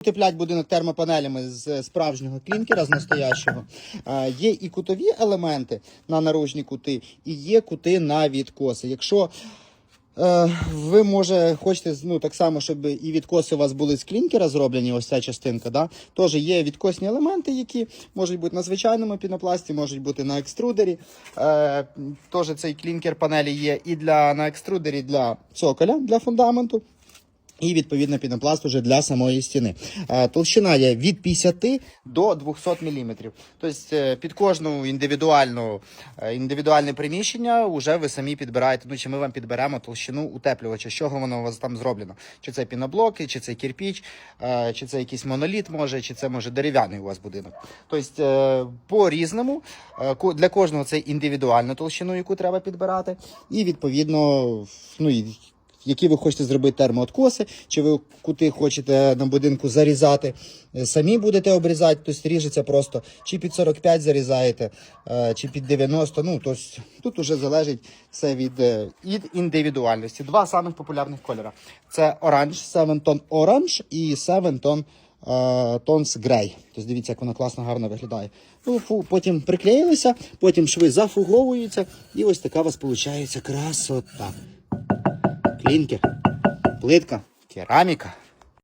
Утеплять будинок термопанелями з справжнього клінкера, з настоящого. Є і кутові елементи на наружні кути, і є кути на відкоси. Якщо е, ви може хочете ну, так само, щоб і відкоси у вас були з клінкера зроблені, ось ця частинка, да? теж є відкосні елементи, які можуть бути на звичайному пінопласті, можуть бути на екструдері. Е, теж цей клінкер панелі є і для, на екструдері для цоколя, для фундаменту. І відповідно пінопласт уже для самої стіни. Е, Толщина є від 50 до 200 мм. Тобто е, під кожну індивідуальну, е, індивідуальне приміщення вже ви самі підбираєте. Ну чи ми вам підберемо толщину утеплювача, з чого воно у вас там зроблено. Чи це піноблоки, чи це кирпіч, е, чи це якийсь моноліт може, чи це може дерев'яний у вас будинок. Тобто по-різному е, для кожного це індивідуальну толщину, яку треба підбирати, і відповідно ну, і які ви хочете зробити термооткоси, чи ви кути хочете на будинку зарізати, е, самі будете обрізати, тобто ріжеться просто чи під 45 зарізаєте, е, чи під 90. Ну, тобто тут вже залежить все від, е, індивідуальності. Два самих популярних кольори. Це оранж, 7 тон оранж і 7 тон Tons Grey. Тобто дивіться, як воно класно гарно виглядає. Ну, фу, потім приклеїлися, потім шви зафуговуються, і ось така у вас виходить красота. Клінкер, плитка, кераміка.